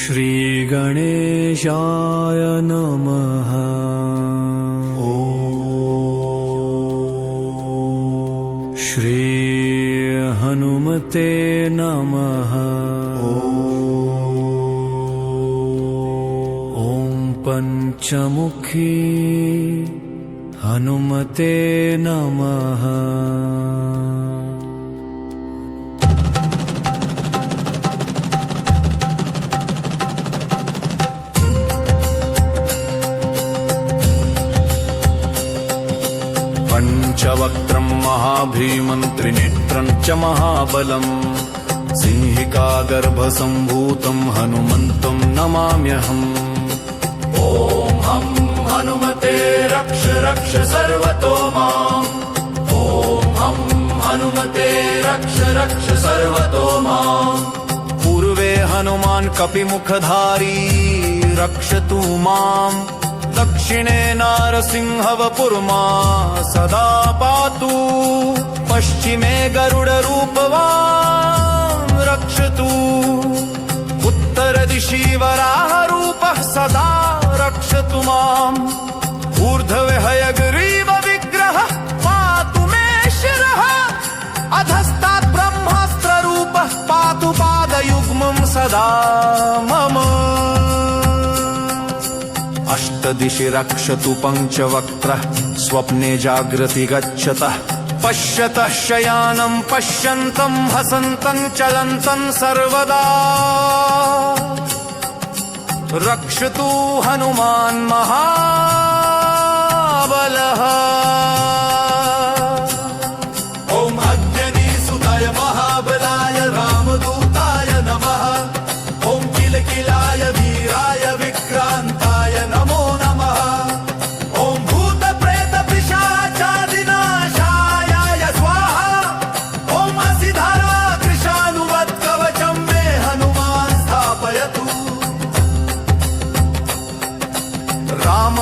श्रीगणेशाय नमः। श्रीहनुमते नमः। ॐ पञ्चमुखी हनुमते नमः पञ्चवक्त्रम् महाभीमन् त्रिनेत्रम् च महाबलम् सिंहिकागर्भसम्भूतम् हनुमन्तम् नमाम्यहम्। ॐ हं हनुमते रक्ष रक्ष सर्वतो माम्। ॐ हं हनुमते रक्ष रक्ष सर्वतो माम्। पूर्वे हनुमान् कपिमुखधारी रक्षतु माम् दक्षिणे नारसिंहवपुर्मा सदा पातु। पश्चिमे गरुडरूपवान् रक्षतु। उत्तरदिशि वराहरूपः सदा रक्षतु माम्। ऊर्ध्वे हयग्रीव विग्रहः पातु मे शिरः। अधस्तात् ब्रह्मास्त्ररूपः पातु पादयुग्मम् सदा मम अष्टदिशि रक्षतु पञ्चवक्त्रः स्वप्ने जागृति गच्छतः। पश्यतः शयानम् पश्यन्तम् हसन्तम् चलन्तम् सर्वदा। रक्षतु हनुमान् महाबलः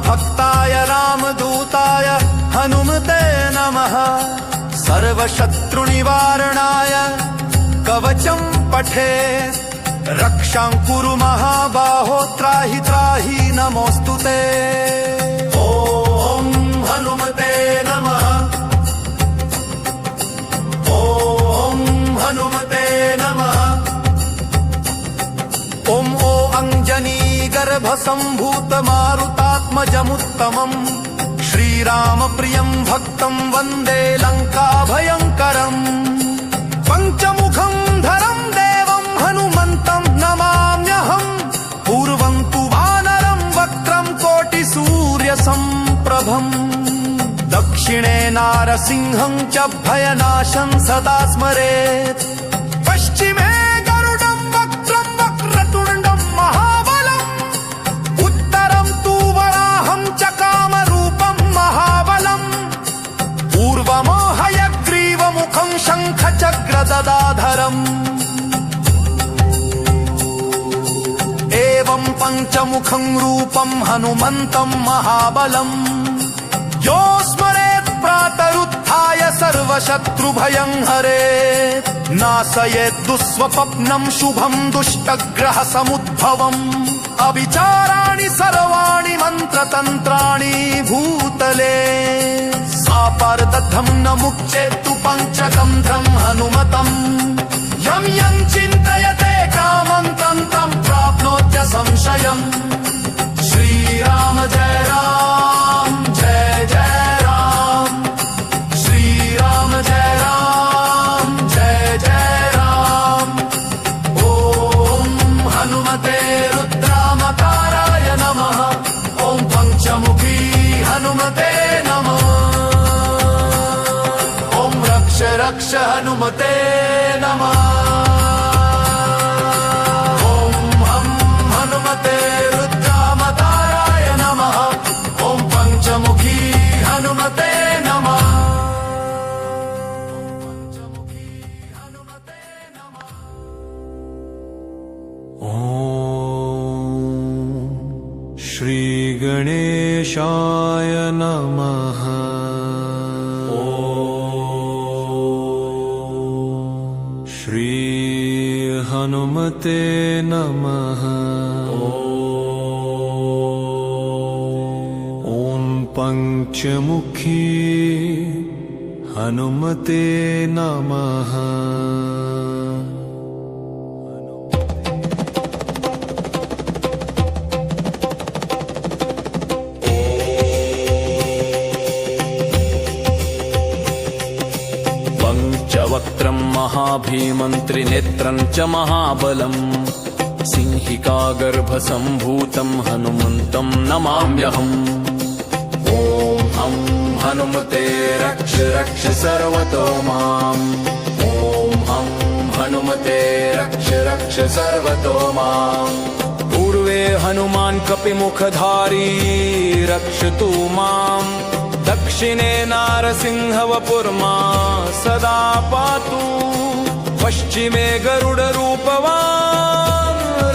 रामभक्ताय रामदूताय हनुमते नमः। सर्वशत्रुनिवारणाय कवचम् पठे। रक्षां कुरु महाबाहो त्राहि त्राहि नमोऽस्तु ते। ॐ हनुमते नमः। ॐ हनुमते नमः। ॐ ओ अञ्जनी गर्भसम्भूत मारुतात्मजमुत्तमम् श्रीरामप्रियम् भक्तम् वंदे लङ्काभयङ्करम् पञ्चमुखम् धरम् देवम् हनुमन्तम् नमाम्यहम् पूर्वम् तु वानरम् वक्त्रम् कोटिसूर्यसम्प्रभम् दक्षिणे नारसिंहम् च भयनाशम् सदा स्मरेत् पश्चिमे शङ्खचक्रददाधरम् एवम् पञ्चमुखम् रूपम् हनुमन्तम् महाबलम् यो स्मरेत् प्रातरुत्थाय सर्वशत्रुभयम् हरेत् नाशयेत् दुःस्वप्नम् शुभम् दुष्टग्रहसमुद्भवम् अविचाराणि सर्वाणि मन्त्रतन्त्राणि भूतले सापर्दधम् न मुच्येत्तु पञ्चकम् ध्रम् हनुमतम् यम् यम् चिन्तयते कामम् तम् तम् प्राप्नोत्य संशयम् श्रीराम जय राम जय जय रक्ष रक्ष हनुमते नमः पञ्चमुखी हनुमते नमः। पञ्चवक्त्रम् महाभीमम् त्रिनेत्रम् च महाबलम् सिंहिकागर्भसम्भूतम् हनुमन्तम् नमाम्यहम् हनुमते रक्ष रक्ष सर्वतो माम्। ॐ हं हनुमते रक्ष रक्ष सर्वतो माम्। पूर्वे हनुमान् कपिमुखधारी रक्षतु माम्। दक्षिणे नारसिंहवपुर्मा सदा पातु। पश्चिमे गरुडरूपवान्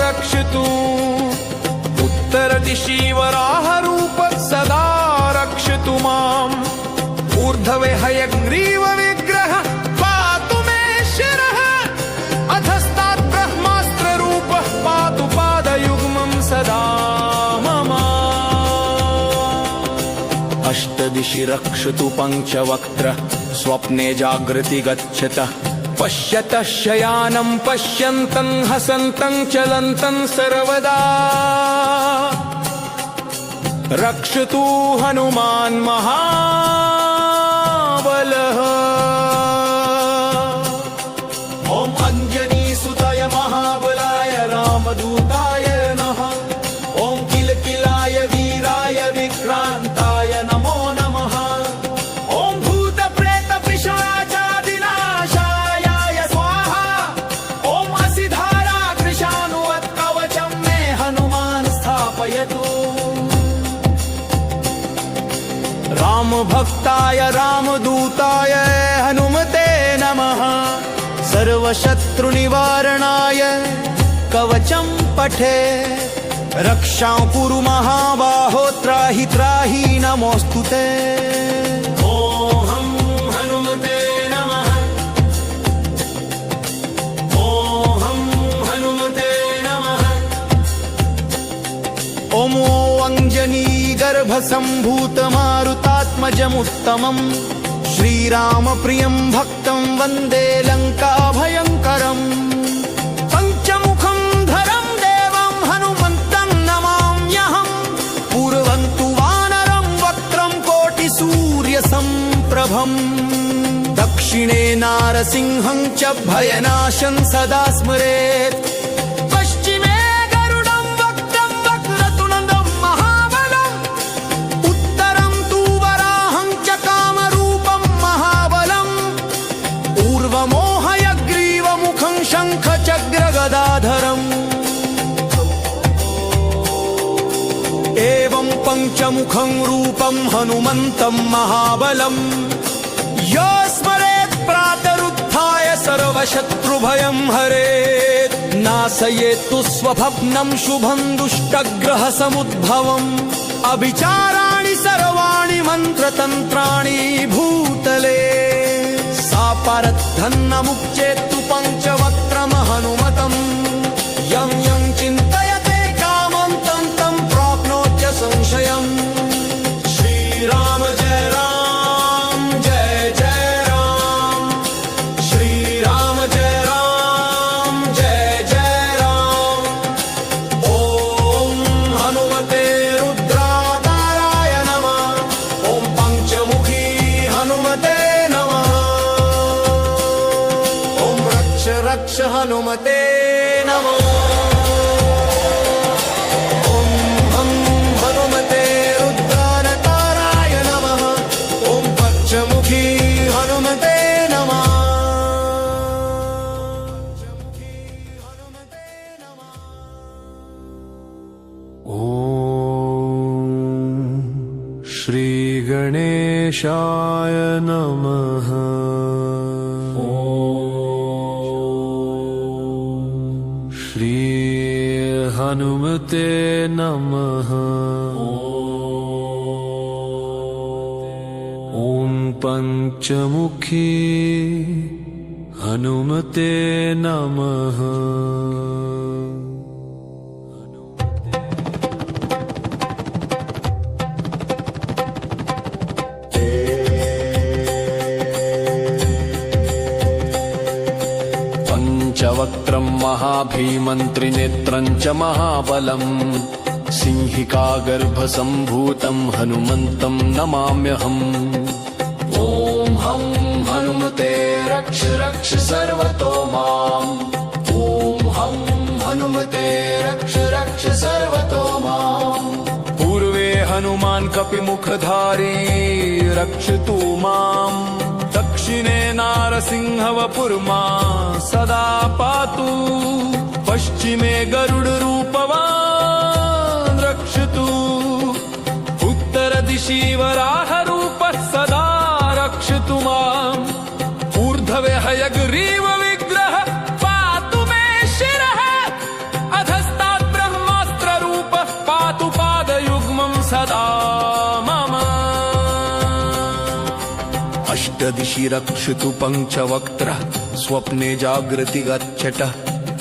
रक्षतु उत्तरदिशि वराहरूप सदा रक्षतु माम् ऊर्ध्वे हयग्रीवविग्रह पातु मे शिरः। अधस्तात् ब्रह्मास्त्ररूपः पातु पादयुग्मम् सदा मम। अष्टदिशि रक्षतु पञ्चवक्त्र स्वप्ने जागृति गच्छतः। पश्यतः शयानम् पश्यन्तम् हसन्तम् चलन्तम् सर्वदा। रक्षतु हनुमान् महाबलः सर्वशत्रुनिवारणाय कवचं पठे। रक्षां कुरु महाबाहो त्राहि त्राहि नमोऽस्तु ते। नमः। ओमो अञ्जनी गर्भसम्भूतमारुतात्मजमुत्तमम्। श्रीरामप्रियम् भक्तम् वन्दे लङ्काभयङ्करम् कोटिसूर्यसम्प्रभम् दक्षिणे नारसिंहम् च भयनाशम् सदा स्मरेत्। पश्चिमे गरुडम् वक्त्रम् वक्रतुनन्दम् महाबलम् उत्तरम् तु वराहम् च कामरूपम् महाबलम् ऊर्वमोहयग्रीवमुखम् शङ्ख चग्रगदाधरम् एवम् पञ्चमुखम् रूपम् हनुमन्तम् महाबलम् प्रातरुत्थाय सर्वशत्रुभयम् हरेत् नाशयेत्तु स्वभग्नम् शुभम् दुष्टग्रहसमुद्भवम्। अभिचाराणि सर्वाणि मन्त्रतन्त्राणि भूतले। सापरद्धन्नमुच्चेत्तु पञ्चवक्त्रमहनुमतम्। यं ॐ श्रीगणेशाय नमः। श्रीहनुमते नमः। ॐ पञ्चमुखी हनुमते नमः महाभीमन्त्रिनेत्रम् च महाबलम् सिंहिका गर्भसम्भूतम् हनुमन्तम् नमाम्यहम्। ॐ हं हनुमते रक्ष रक्ष सर्वतो माम्। ॐ हं हनुमते रक्ष रक्ष सर्वतो माम्। पूर्वे हनुमान् कपिमुखधारी रक्षतु माम् दक्षिणे नारसिंहवपुर्मा सदा पातु। पश्चिमे गरुडरूपवान् रक्षतु। उत्तरदिशि वराहरूपः सदा रक्षतु माम्। ऊर्ध्वे हयग्रीव अष्टदिशि रक्षतु पञ्चवक्त्रः स्वप्ने जागृति गच्छटः।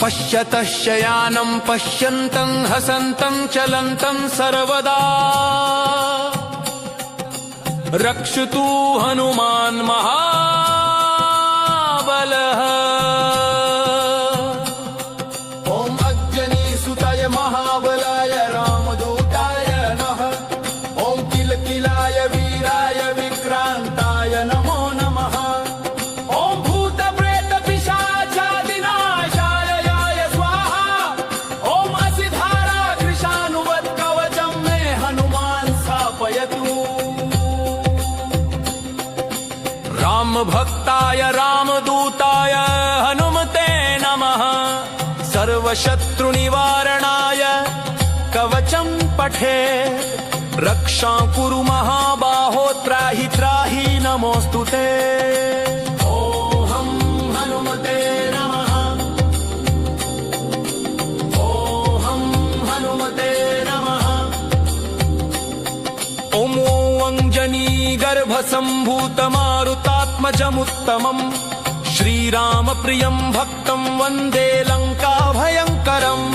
पश्यतः शयानम् पश्यन्तम् हसन्तम् चलन्तम् सर्वदा। रक्षतु हनुमान् महाबलः रामभक्ताय रामदूताय हनुमते नमः। सर्वशत्रुनिवारणाय कवचं पठे। रक्षां कुरु महाबाहो त्राहि त्राहि नमोऽस्तु ते। ॐ हनुमते नमः ॐ हनुमते नमः ॐ अञ्जनी गर्भसम्भूतमारुतात्मजमुत्तमम् श्रीरामप्रियम् भक्तम् वन्दे लङ्काभयङ्करम्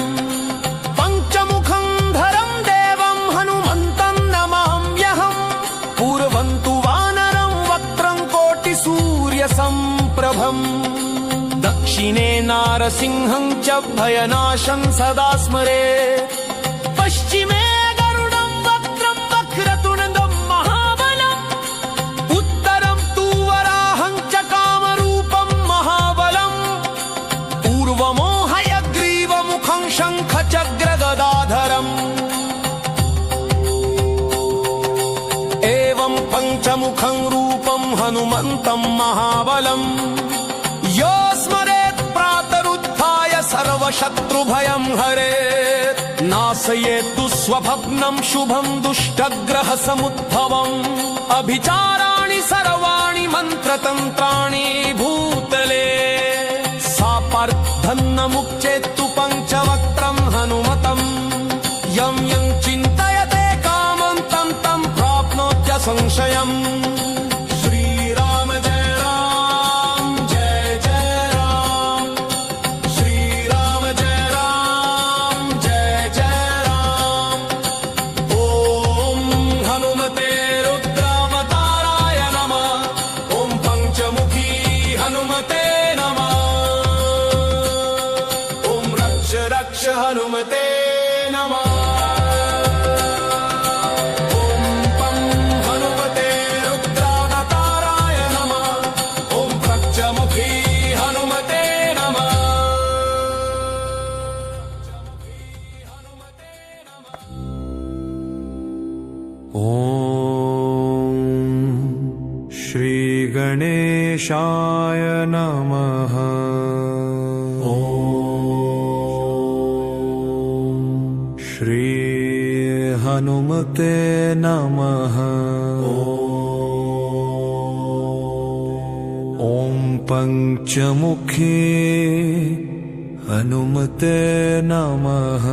पञ्चमुखम् धरम् देवम् हनुमन्तम् नमाम्यहम् पूर्वम् तु वानरम् वक्त्रम् कोटिसूर्यसम्प्रभम् रूपम् हनुमन्तम् महाबलम् यो स्मरेत् प्रातरुत्थाय सर्वशत्रुभयम् हरेत् नाशयेत् स्वभग्नम् शुभम् दुष्टग्रहसमुद्भवम्। अभिचाराणि सर्वाणि मन्त्रतन्त्राणि भूतले। सापार्थन्नमुच्चेत्तु नमः। ॐ पञ्चमुखी हनुमते नमः।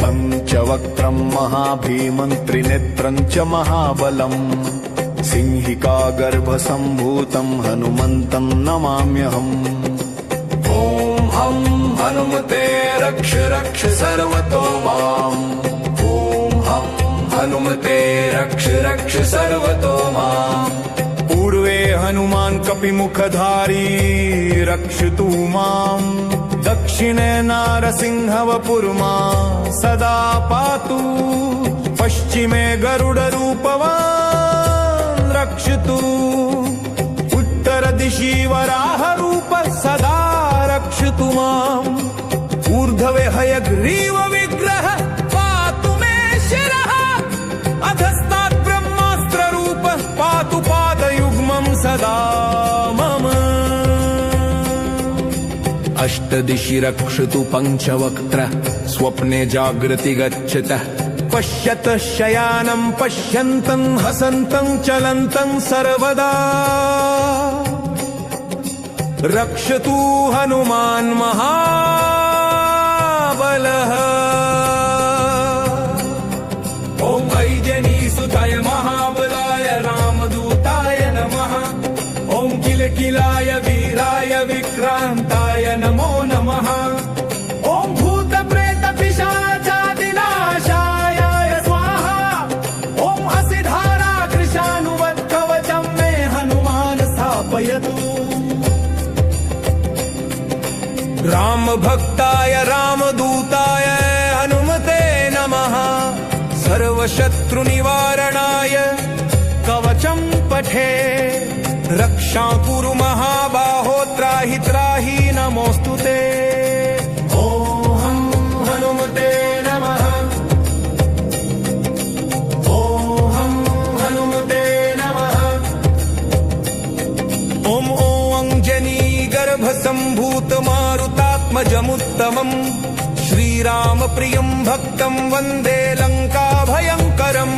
पञ्चवक्त्रम् महाभीमम् त्रिनेत्रम् च महाबलम् सिंहिका गर्भसम्भूतम् हनुमन्तम् नमाम्यहम्। ॐ हं हनुमते रक्ष रक्ष सर्वतो माम्। ॐ हं हनुमते रक्ष रक्ष सर्वतो माम्। पूर्वे हनुमान् कपिमुखधारी रक्षतु माम्। दक्षिणे नारसिंहवपुर्मा सदा पातु। पश्चिमे गरुडरूपवान् रक्षतु। उत्तरदिशि वराहरूपः सदा रक्षतु माम्। ऊर्ध्वे हयग्रीव विग्रह पातु मे शिरः। अधस्तात् ब्रह्मास्त्ररूपः पातु पादयुग्मम् सदा मम। अष्टदिशि रक्षतु पञ्चवक्त्र स्वप्ने जागृति गच्छतः पश्यतः शयानम् पश्यन्तम् हसन्तम् चलन्तम् सर्वदा। रक्षतु हनुमान् महाबलः रामभक्ताय रामदूताय हनुमते नमः। सर्वशत्रुनिवारणाय कवचं पठे। रक्षां कुरु महाबाहो त्राहि त्राहि नमोऽस्तु मारुतात्मजमुत्तमम् श्रीरामप्रियम् भक्तम् वन्दे लङ्काभयङ्करम्।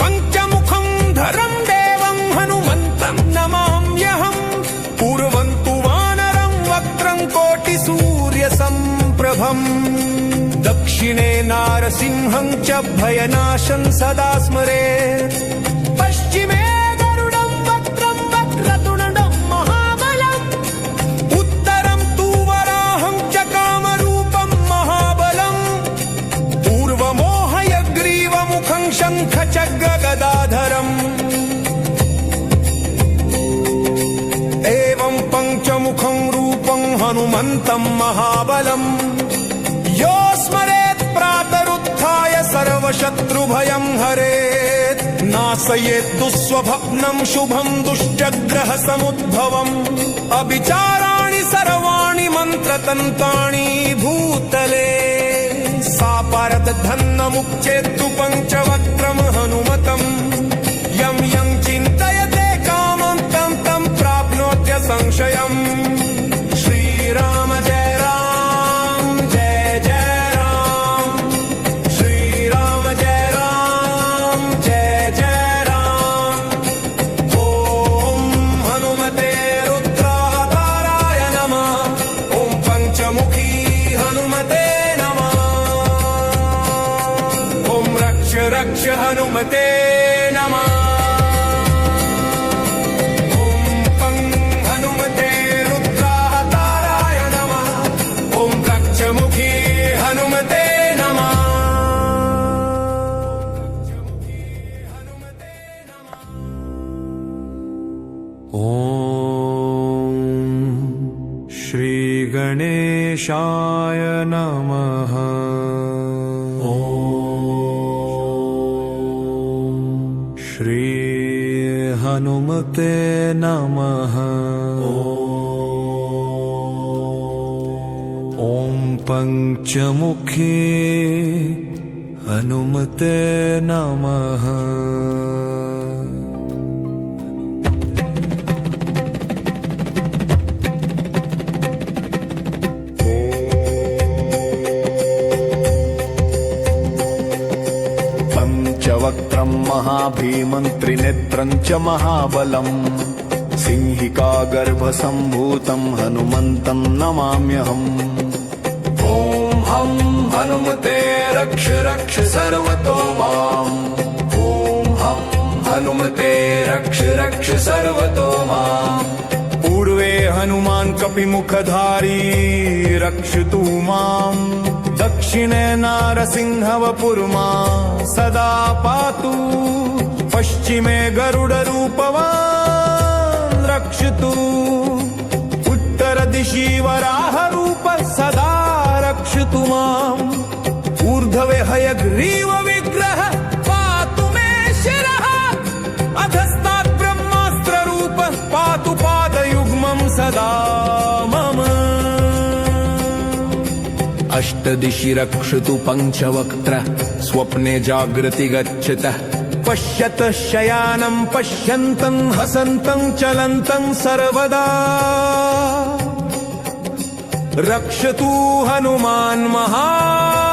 पञ्चमुखम् धरम् देवम् हनुमन्तम् नमाम्यहम्। कुर्वन्तु वानरम् वक्त्रम् कोटिसूर्यसम्प्रभम्। दक्षिणे नारसिंहम् च भयनाशम् सदा स्मरेत् हनुमन्तम् महाबलम् यो स्मरेत् प्रातरुत्थाय सर्वशत्रुभयम् हरेत्। नाशयेत् दुःस्वप्नम् शुभम् दुश्चग्रहसमुद्भवम् अविचाराणि सर्वाणि मन्त्रतन्त्राणि भूतले। सापारदधन्नमुच्चेत्तु पञ्चवक्त्रम् हनुमतम्। यम् यम् चिन्तयते कामम् तम् तम् प्राप्नोत्य संशयम् महाभीमम् त्रिनेत्रम् च महाबलम् सिंहिका गर्भसम्भूतम् हनुमन्तम् नमाम्यहम् ॐ हं हनुमते रक्ष रक्ष सर्वतो माम्। ॐ हं हनुमते रक्ष रक्ष सर्वतो माम्। पूर्वे हनुमान् कपिमुखधारी रक्षतु माम् दक्षिणे नारसिंहवपुर्मा सदा पातु पश्चिमे गरुडरूपवान् रक्षतु। उत्तरदिशि वराहरूपः सदा रक्षतु माम्। ऊर्ध्वे हयग्रीव अष्टदिशि रक्षतु पञ्चवक्त्र स्वप्ने जागृति गच्छतः। पश्यतः शयानम् पश्यन्तम् हसन्तम् चलन्तम् सर्वदा। रक्षतु हनुमान् महाबलः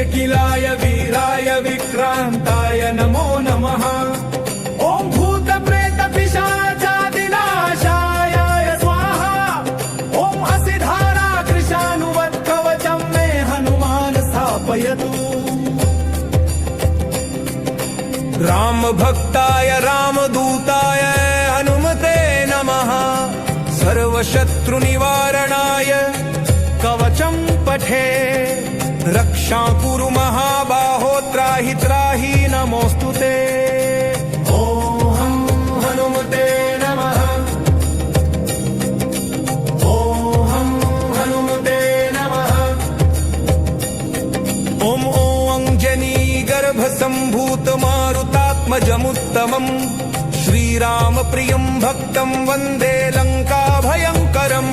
किलकिलाय वीराय विक्रान्ताय नमो नमः। ॐ भूतप्रेतपिशाचादिनाशाय स्वाहा। ॐ असिधारा कृशानुवत्कवचं मे हनुमान् स्थापयतु। रामभक्ताय, रामदूताय, हनुमते नमः। सर्वशत्रुनिवारणाय कवचं पठे। रक्षां कुरु महाबाहो त्राहि त्राहि नमोऽस्तु ते। ॐ हनुमते नमः। ॐ हनुमते नमः। ॐ ॐ अञ्जनी गर्भसम्भूत मारुतात्मजमुत्तमम् श्रीरामप्रियम् भक्तम् वन्दे लङ्काभयङ्करम्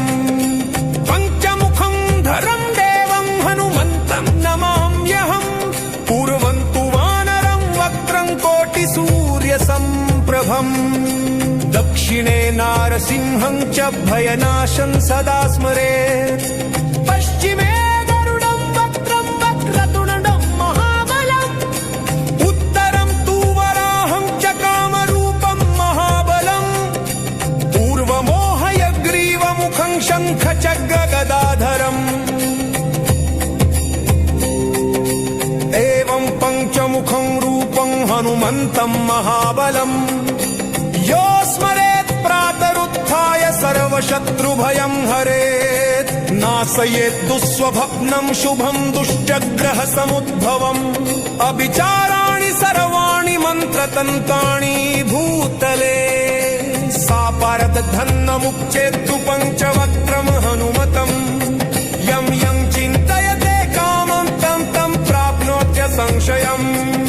दक्षिणे नारसिंहम् च भयनाशम् सदा स्मरेत् पश्चिमे गरुडम् वक्त्रम् वक्रतुण्डम् महाबलम्। उत्तरम् तु वराहम् च कामरूपम् महाबलम्। पूर्वमोहयग्रीवमुखम् शङ्ख च गदाधरम् एवम् पञ्चमुखम् रूपम् हनुमन्तम् महाबलम् सर्वशत्रुभयम् हरेत्। नाशयेत् स्वभप्नम् शुभम् दुष्टग्रहसमुद्भवम्। अविचाराणि सर्वाणि मन्त्रतन्त्राणि भूतले। सा परत धन्नमुक् चेत् तु पञ्च वक्रम् हनुमतम् यम् यञ्चिन्तयते कामम् तम् तम् प्राप्नोत्य संशयम्